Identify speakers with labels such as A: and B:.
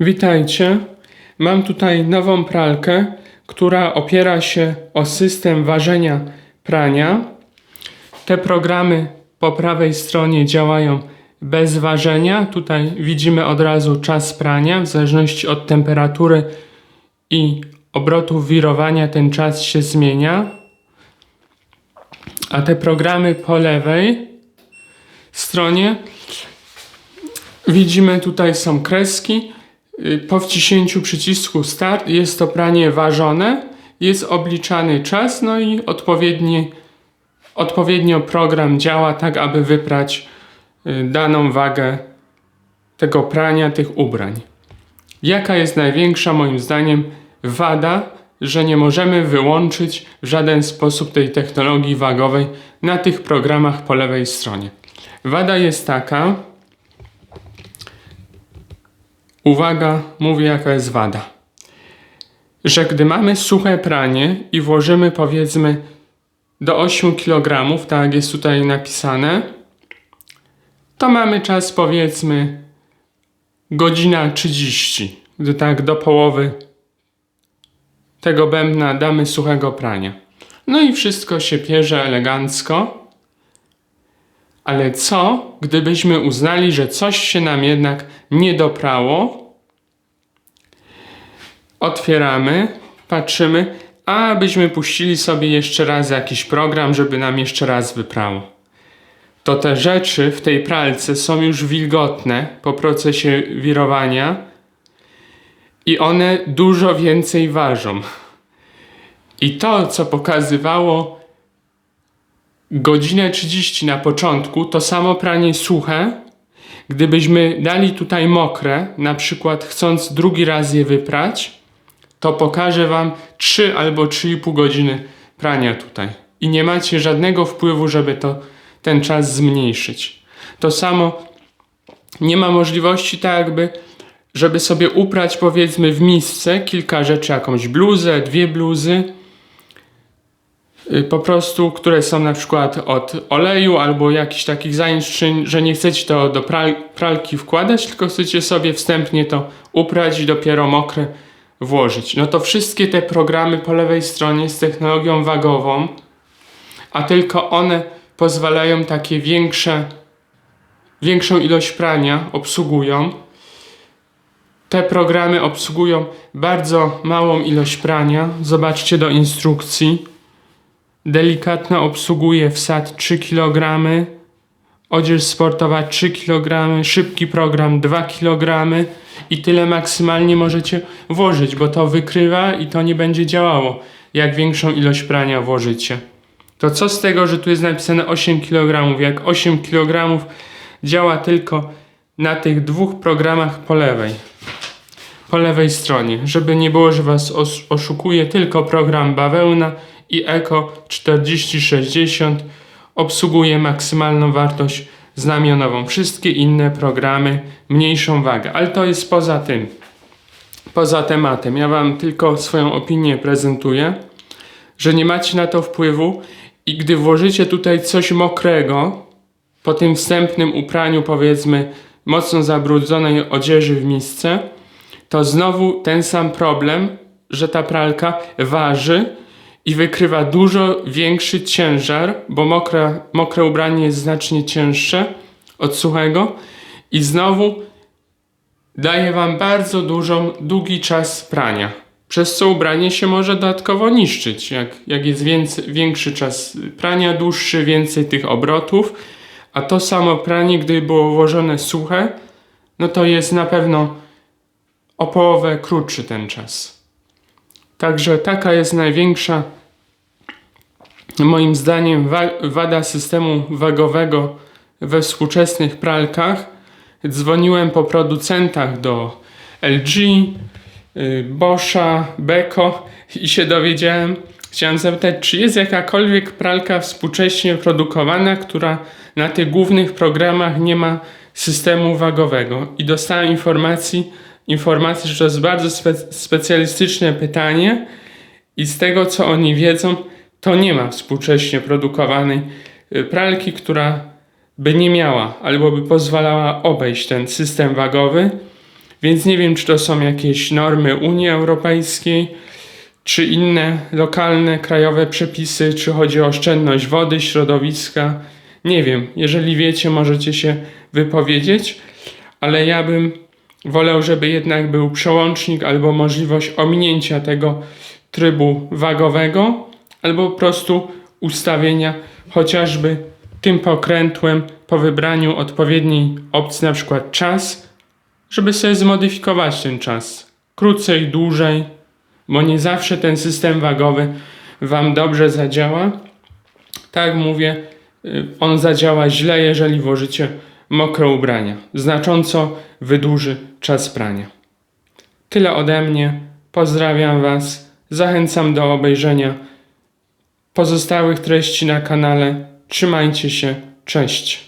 A: Witajcie. Mam tutaj nową pralkę, która opiera się o system ważenia prania. Te programy po prawej stronie działają bez ważenia. Tutaj widzimy od razu czas prania. W zależności od temperatury i obrotów wirowania ten czas się zmienia. A te programy po lewej stronie widzimy tutaj są kreski. Y, Po wciśnięciu przycisku start jest to pranie ważone, jest obliczany czas, no i odpowiedni, odpowiednio program działa tak, aby wyprać y, daną wagę tego prania, tych ubrań. Jaka jest największa moim zdaniem wada, że nie możemy wyłączyć w żaden sposób tej technologii wagowej na tych programach po lewej stronie? Wada jest taka, Uwaga, mówię jaka jest wada. Że gdy mamy suche pranie i włożymy powiedzmy do 8 kg, tak jest tutaj napisane, to mamy czas powiedzmy godzina 30, gdy tak do połowy tego bębna damy suchego prania. No i wszystko się pierze elegancko. Ale co, gdybyśmy uznali, że coś się nam jednak nie doprało? Otwieramy, patrzymy, a byśmy puścili sobie jeszcze raz jakiś program, żeby nam jeszcze raz wyprało. To te rzeczy w tej pralce są już wilgotne po procesie wirowania i one dużo więcej ważą. I to, co pokazywało godzinę 30 na początku, to samo pranie suche. Gdybyśmy dali tutaj mokre, na przykład chcąc drugi raz je wyprać, to pokażę Wam 3 albo 3,5 godziny prania tutaj. I nie macie żadnego wpływu, żeby to, ten czas zmniejszyć. To samo nie ma możliwości tak jakby, żeby sobie uprać powiedzmy w misce kilka rzeczy, jakąś bluzę, dwie bluzy, po prostu, które są na przykład od oleju albo jakichś takich zanieczyszczeń, że nie chcecie to do pral, pralki wkładać, tylko chcecie sobie wstępnie to uprać i dopiero mokre włożyć. No to wszystkie te programy po lewej stronie z technologią wagową, a tylko one pozwalają takie większe, większą ilość prania obsługują. Te programy obsługują bardzo małą ilość prania. Zobaczcie do instrukcji. Delikatna obsługuje wsad 3 kg, odzież sportowa 3 kg, szybki program 2 kg i tyle maksymalnie możecie włożyć, bo to wykrywa i to nie będzie działało, jak większą ilość prania włożycie. To co z tego, że tu jest napisane 8 kg, jak 8 kg działa tylko na tych dwóch programach po lewej. Po lewej stronie, żeby nie było, że Was os- oszukuje tylko program bawełna i Eco 4060 obsługuje maksymalną wartość znamionową. Wszystkie inne programy mniejszą wagę, ale to jest poza tym, poza tematem. Ja Wam tylko swoją opinię prezentuję, że nie macie na to wpływu i gdy włożycie tutaj coś mokrego, po tym wstępnym upraniu powiedzmy mocno zabrudzonej odzieży w misce, to znowu ten sam problem, że ta pralka waży i wykrywa dużo większy ciężar, bo mokre, mokre ubranie jest znacznie cięższe od suchego i znowu daje Wam bardzo dużą, długi czas prania. Przez co ubranie się może dodatkowo niszczyć. Jak, jak jest więcej, większy czas prania, dłuższy, więcej tych obrotów, a to samo pranie, gdy było włożone suche, no to jest na pewno o połowę krótszy ten czas. Także taka jest największa, moim zdaniem, wa- wada systemu wagowego we współczesnych pralkach. Dzwoniłem po producentach do LG, y, Boscha, Beko i się dowiedziałem, chciałem zapytać, czy jest jakakolwiek pralka współcześnie produkowana, która na tych głównych programach nie ma systemu wagowego. I dostałem informacji, informacji, że to jest bardzo spe- specjalistyczne pytanie i z tego, co oni wiedzą, to nie ma współcześnie produkowanej y, pralki, która by nie miała albo by pozwalała obejść ten system wagowy Więc nie wiem, czy to są jakieś normy Unii Europejskiej, czy inne lokalne, krajowe przepisy, czy chodzi o oszczędność wody, środowiska. Nie wiem. Jeżeli wiecie, możecie się wypowiedzieć, ale ja bym wolał, żeby jednak był przełącznik albo możliwość ominięcia tego trybu wagowego, albo po prostu ustawienia chociażby tym pokrętłem po wybraniu odpowiedniej opcji, na przykład czas, żeby sobie zmodyfikować ten czas. Krócej, dłużej, bo nie zawsze ten system wagowy Wam dobrze zadziała. Tak mówię, y, on zadziała źle, jeżeli włożycie mokre ubrania. Znacząco wydłuży czas prania. Tyle ode mnie. Pozdrawiam Was. Zachęcam do obejrzenia pozostałych treści na kanale. Trzymajcie się. Cześć.